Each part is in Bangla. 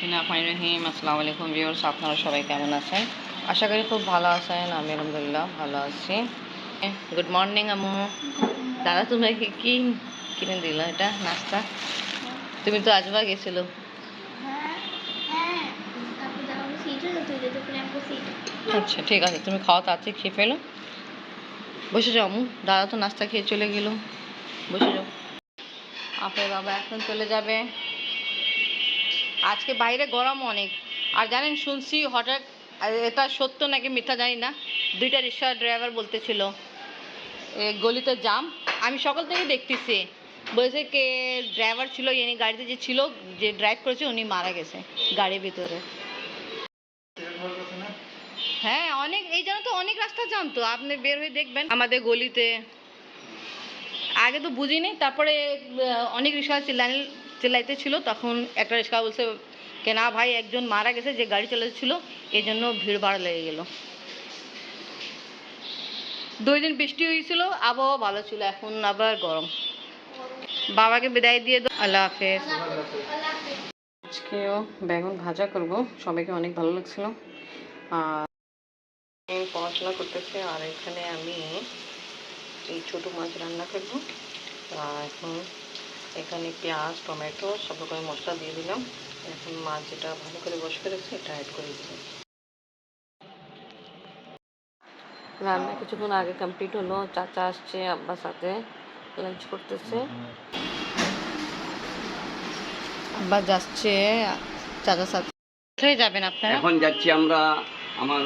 রহিম, আসসালামু আলাইকুম ভিউয়ার্স আপনারা সবাই কেমন আছেন? আশা করি খুব ভালো আছেন, আমি আলহামদুলিল্লাহ ভালো আছি। গুড মর্নিং আম্মু। দাদা তুমি কি কি কিনে দিল এটা, নাস্তা? তুমি তো আজবা গেছিল। আমি আচ্ছা ঠিক আছে, তুমি খাওয়া তাড়াতাড়ি খেয়ে ফেলো। বসে যাও, আম্মু। দাদা তো নাস্তা খেয়ে চলে গেল। বসে যাও। আপনার বাবা এখন চলে যাবে। আজকে বাইরে গরম অনেক। আর জানেন, শুনছি হঠাৎ এটা সত্য নাকি মিথ্যা জানি না, দুইটা রিক্সা ড্রাইভার বলতেছিল গলিতে জাম। আমি সকাল থেকে দেখতেছি, বলছে কে ড্রাইভার ছিল, ইনি গাড়িতে যে ছিল, যে ড্রাইভ করেছে, উনি মারা গেছে গাড়ির ভিতরে। হ্যাঁ অনেক, এই জন্য তো অনেক রাস্তা জাম তো, আপনি বের হয়ে দেখবেন। আমাদের গলিতে, আগে তো বুঝিনি, তারপরে অনেক রিক্সা চিল্লাই চিল্লাইতে ছিল, তখন একটা রিক্সা বলছে কে না ভাই, একজন মারা গেছে, যে গাড়ি চালাচ্ছিল এই জন্য ভিড় ভাড় লেগে গেল। দুই দিন বৃষ্টি হয়েছিল, আবহাওয়া ভালো ছিল, এখন আবার গরম। বাবাকে বিদায় দিয়ে দাও, আল্লাহ হাফেজ। আজকেও বেগুন ভাজা করব, সবাইকে অনেক ভালো লাগছিল। আর পড়াশোনা করতেছে, আর এখানে আমি এই ছোটো মাছ রান্না করব। আর এখন এখানে পেঁয়াজ, টমেটো, সব রকমের মশলা দিয়ে দিলাম। এখন মাছ যেটা ভালো করে বসে করেছে এটা অ্যাড করে দিলাম। রান্না কিছুক্ষণ আগে কমপ্লিট হলো। চাচা আসছে আব্বার সাথে লাঞ্চ করতেছে। আব্বা যাচ্ছে, চাচার সাথে। কোথায় যাবেন আপনারা? এখন যাচ্ছি আমরা আমার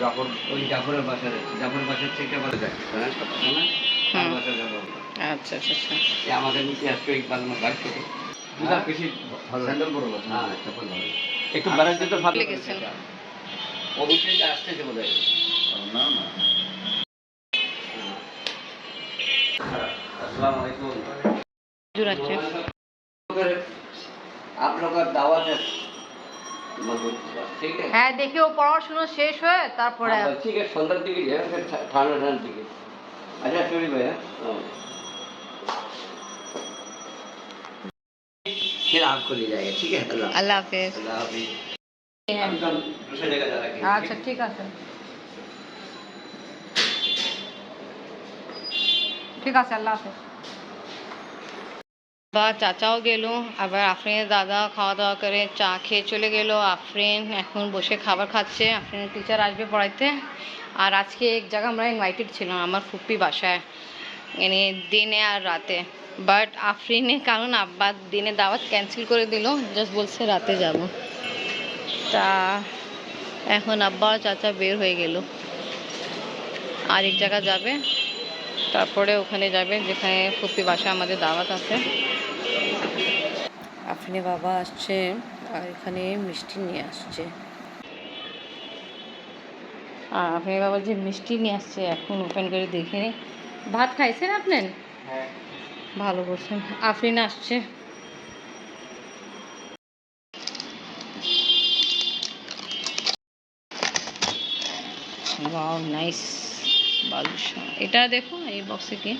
জাফর, ওই জাফরের বাসার জাফর বাসার থেকে আবার যাচ্ছি। হ্যাঁ।, আচ্ছা, আচ্ছা, আচ্ছা। হ্যাঁ। দেখি ও পড়াশোনা শেষ হয়ে তারপরে দিকে ঠান্ডা ঠান্ডার দিকে। अच्छा चोरी भैया फिर आपको ले जाएगा ठीक है? अल्लाह अल्लाह हाफिज। अल्लाह हाफिज। हाँ, अच्छा ठीक है सर। ठीक है सर अल्लाह हाफिज। বা চাচাও গেল। আবার আফরিনের দাদা খাওয়া দাওয়া করে চা খেয়ে চলে গেল। আফরিন এখন বসে খাবার খাচ্ছে। আফরিনের টিচার আসবে পড়াইতে। আর আজকে এক জায়গায় আমরা ইনভাইটেড ছিলাম, আমার ফুপ্পি বাসায়। মানে দিনে আর রাতে। বাট আফরিনে, কারণ আব্বা দিনে দাওয়াত ক্যান্সেল করে দিল। জাস্ট বলছে রাতে যাব। তা এখন আব্বা চাচা বের হয়ে গেল। আর এক জায়গা যাবে। তারপরে ওখানে যাবে যেখানে ফুপি বাসা আমাদের দাওয়াত আছে। আফরিনে বাবা আসছে আর এখানে মিষ্টি নিয়ে আসছে। আর আফরিনে বাবা যে মিষ্টি নিয়ে আসছে এখন ওপেন করে দেখিনি। ভাত খাইছেন আপনার ভালো করছেন। আফরিন আসছে। ওয়াও নাইস বালুশা এটা দেখো এই বক্সে কি?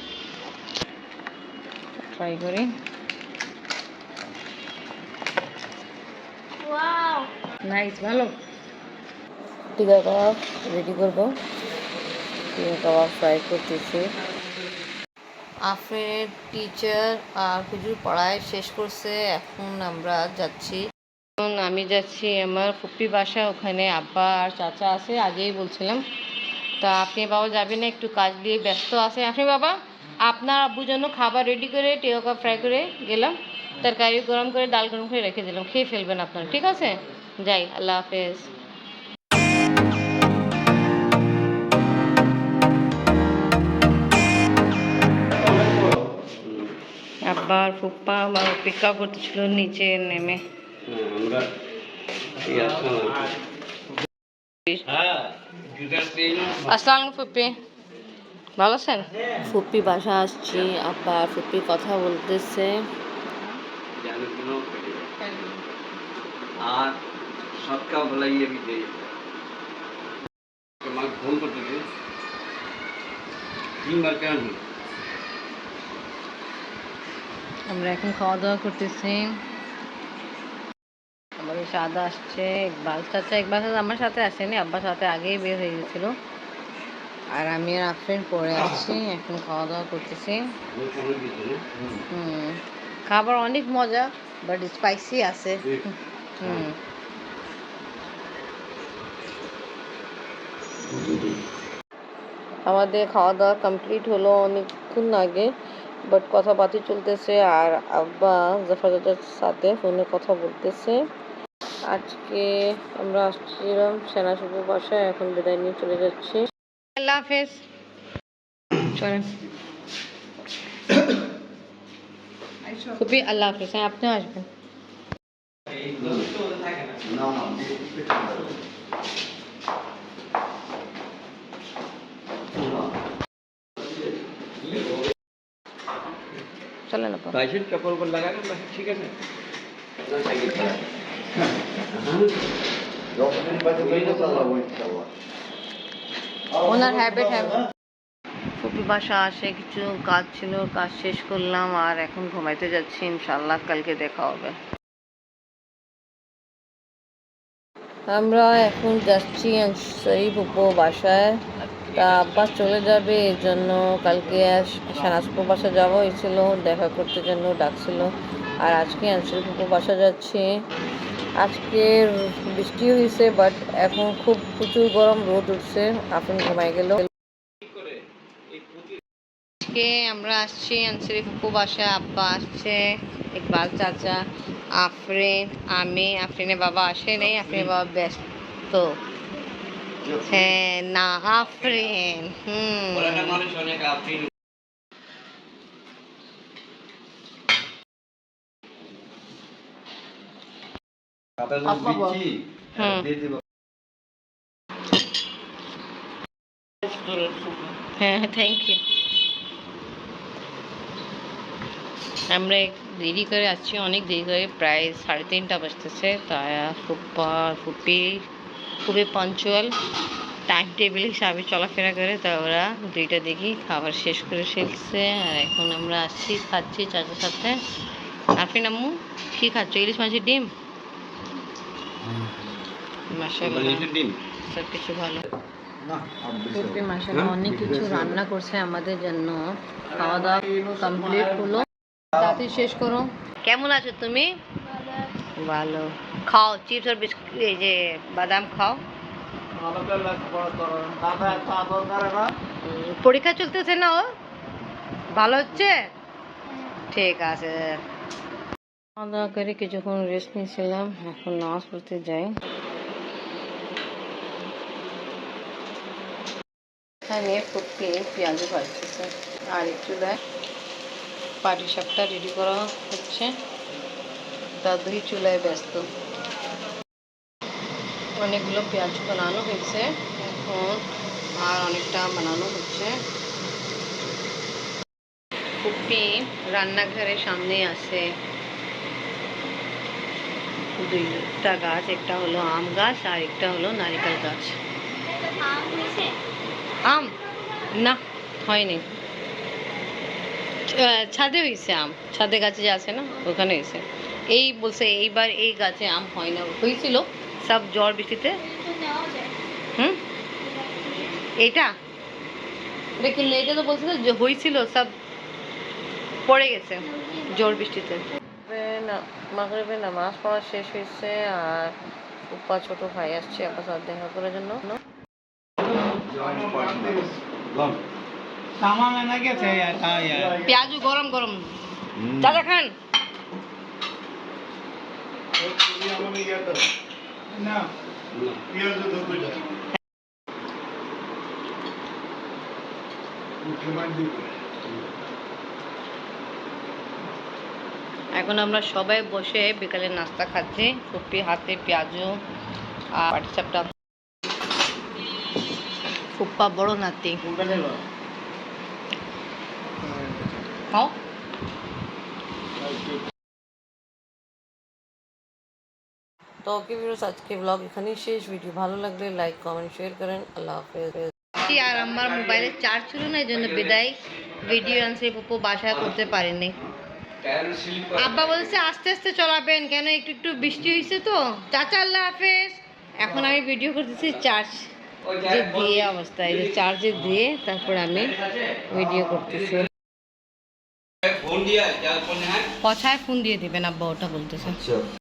ট্রাই করি। নাইস ভালো। টিকা কাবাব রেডি করব। টিকা কাবাব ফ্রাই করতেছি। আফরের টিচার আর হুজুর পড়ায় শেষ করছে এখন আমরা যাচ্ছি। আমি যাচ্ছি আমার ফুপ্পি বাসা ওখানে আব্বা আর চাচা আছে আগেই বলছিলাম। তা আপনি বাবা যাবেন না, একটু কাজ দিয়ে ব্যস্ত আছে আপনি বাবা, আপনার আব্বুর জন্য খাবার রেডি করে টেকা ফ্রাই করে গেলাম। তরকারি গরম করে, ডাল গরম করে রেখে দিলাম। খেয়ে ফেলবেন আপনারা, ঠিক আছে? যাই, আল্লাহ হাফেজ। আব্বার ফুপ্পা আমার অপেক্ষা করতেছিল নিচে নেমে। আমরা এই আসলাম হ্যাঁ জুতার পেন আসসালাম ভালো আছেন? ফুপ্পি বাসা আসছি। আর ফুপ্পি কথা বলতেছে। ফোন করতে তিনবার কেন আমরা এখন খাওয়া দাওয়া করতেছি। আমার সাদা আসছে ইকবাল চাচা ইকবাল চাচা আমার সাথে আসেনি, আব্বার সাথে আগেই বের হয়ে গেছিল। আর আমি আর আফরিন পরে আসছি এখন খাওয়া দাওয়া করতেছি খাবার অনেক মজা বাট স্পাইসি আছে। আমাদের খাওয়া দাওয়া কমপ্লিট হলো অনেকক্ষণ আগে বাট কথাবার্তা চলতেছে আর আব্বা জাফর চাচার সাথে ফোনে কথা বলতেছে। আজকে আমরা আসছিলাম সেনা শুভ বাসায় এখন বিদায় নিয়ে চলে যাচ্ছি। আল্লাহ হাফেজ। চলেন। খুবই আল্লাহ হাফেজ। হ্যাঁ আপনিও আসবেন। চলেন আপা। বাইশের কাপড় উপর লাগাবেন বাকি ঠিক আছে। ওনার হ্যাবিট ফুপি বাসা আসে, কিছু কাজ ছিল, কাজ শেষ করলাম, আর এখন ঘুমাইতে যাচ্ছি ইনশাল্লাহ কালকে দেখা হবে। আমরা এখন যাচ্ছি আনসারি ফুপো বাসায়। তা আব্বা চলে যাবে এর জন্য কালকে সানাজপুর বাসা যাব হয়েছিল, দেখা করতে জন্য ডাকছিল। আর আজকে আনসারি ফুপো বাসা যাচ্ছি। আজকে বৃষ্টি হয়েছে বাট এখন খুব প্রচুর গরম রোদ উঠছে। আপনি ঘুমাই গেল। আজকে আমরা আসছি আনসারি ফুপু বাসা আব্বা আসছে ইকবাল চাচা আফরিন আমি আফরিনের বাবা আসে নেই আফরিনের বাবা ব্যস্ত। হ্যাঁ না আফরিন হুম। অনেক হ্যাঁ থ্যাংক ইউ আমরা দেরি করে আসছি অনেক দেরি করে প্রায় সাড়ে তিনটা বাজতেছে তাই ফুপ্পা ফুপি খুবই পাঞ্চুয়াল টাইম টেবিল হিসাবে চলাফেরা করে তা ওরা দুইটা দেখি খাবার শেষ করে ফেলছে আর এখন আমরা আসছি খাচ্ছি চাচার সাথে। আফিন আম্মু কি খাচ্ছ? ইলিশ মাছের ডিম? সব কিছু ভালো। ফুপি মাসাল্লাহ অনেক কিছু রান্না করছে আমাদের জন্য। খাওয়া দাওয়া কমপ্লিট হলো। তাড়াতাড়ি শেষ করো। কেমন আছো তুমি? ভালো। খাও চিপস আর বিস্কুট এই যে বাদাম খাও। পরীক্ষা চলতেছে না ও? ভালো হচ্ছে? ঠিক আছে। খাওয়া দাওয়া করে কিছুক্ষণ রেস্ট নিয়েছিলাম এখন নামাজ পড়তে যাই। এখানে ফুটকে পেঁয়াজ ভাজতেছে আর একটু দেয় পাটি সাপটা রেডি করা হচ্ছে। দাদুই চুলায় ব্যস্ত। অনেকগুলো পেঁয়াজ বানানো হয়েছে। এখন আর অনেকটা বানানো হচ্ছে। কুপি রান্নাঘরের সামনে আছে। দুইটা গাছ, একটা হলো আম গাছ আর একটা হলো নারিকেল গাছ। আম? না, হয়নি। ছাদে হয়েছে আম। ছাদে গাছে যে আছে না, ওখানে হয়েছে এই বলছে, এইবার এই গাছে আম হয় না। হয়েছিল সব জ্বর বৃষ্টিতে। হুম? এটা কিনলে এটা তো বলছিল যে হয়েছিল সব পড়ে গেছে, জ্বর বৃষ্টিতে। মাগরিবে নামাজ পড়া শেষ হয়েছে আর উপা ছোট ভাই আসছে সাথে দেখা করার জন্য। পেঁয়াজু গরম গরম দাদা খান এখন আমরা সবাই বসে বিকালে নাস্তা খাচ্ছি। ফুপি হাতে পেঁয়াজু আর পাটিসাপটা ফুপ্পা বড় নাতি খাও তো ওকে ভিউয়ার্স আজকে ব্লগ এখানেই শেষ। ভিডিও ভালো লাগলে লাইক কমেন্ট শেয়ার করেন। আল্লাহ হাফেজ। আর আমার মোবাইলে চার্জ ছিল না এই জন্য বিদায় ভিডিও আনসে পুপো বাসায় করতে পারিনি। আব্বা বলছে আস্তে আস্তে চলাবেন। কেন একটু একটু বৃষ্টি হয়েছে তো। চাচা আল্লাহ হাফেজ। এখন আমি ভিডিও করতেছি চার্জ যে দিয়ে অবস্থায় যে চার্জে দিয়ে তারপর আমি ভিডিও করতেছি। ফোন ফোন হ্যাঁ? পছায় ফোন দিয়ে দিবেন আব্বা ওটা বলতেছে। আচ্ছা।